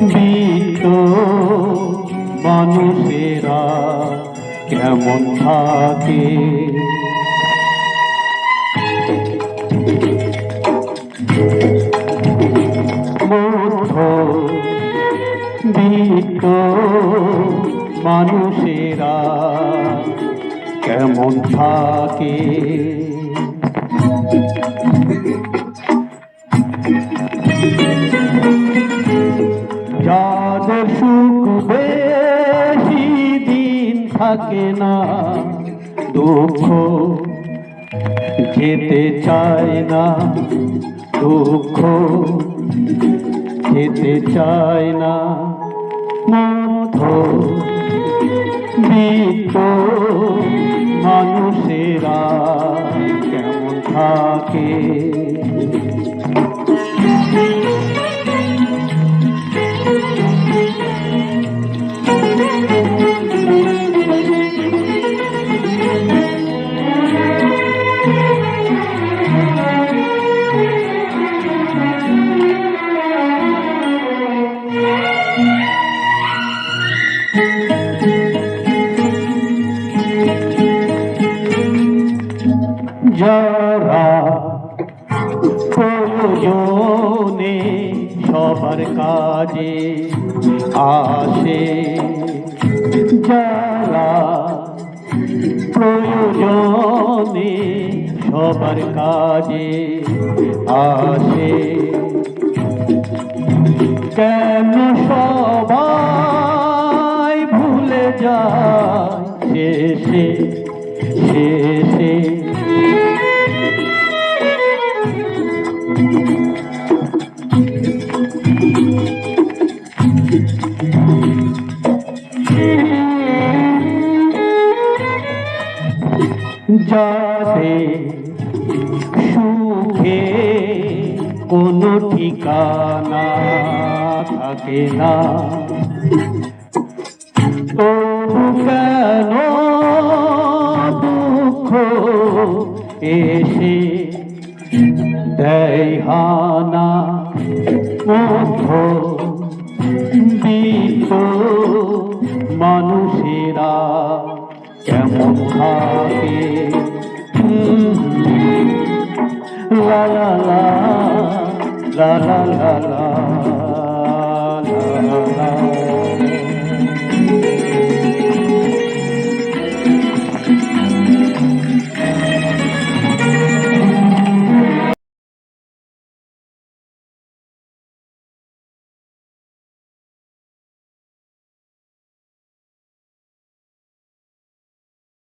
বিত্ত মানুষেরা কেমন থাকে? বিত্ত মানুষেরা কেমন থাকে? থাকে না দুঃখ যেতে চায় না দুঃখ যেতে চায় না মধ্য বিত্ত মানুষেরা কেমন থাকে? যারা প্রয়োজনে সবার কাজে আসে যারা প্রয়োজনে সবার কাজে আসে কেন শেষে শেষে যাতে সুখে কোনো ঠিকানা থাকে না তবু কেন দুঃখ এসে দেহানা মধ্য বিত মানুষেরা? কেমন থাকে? লা লা লা লা লা লা।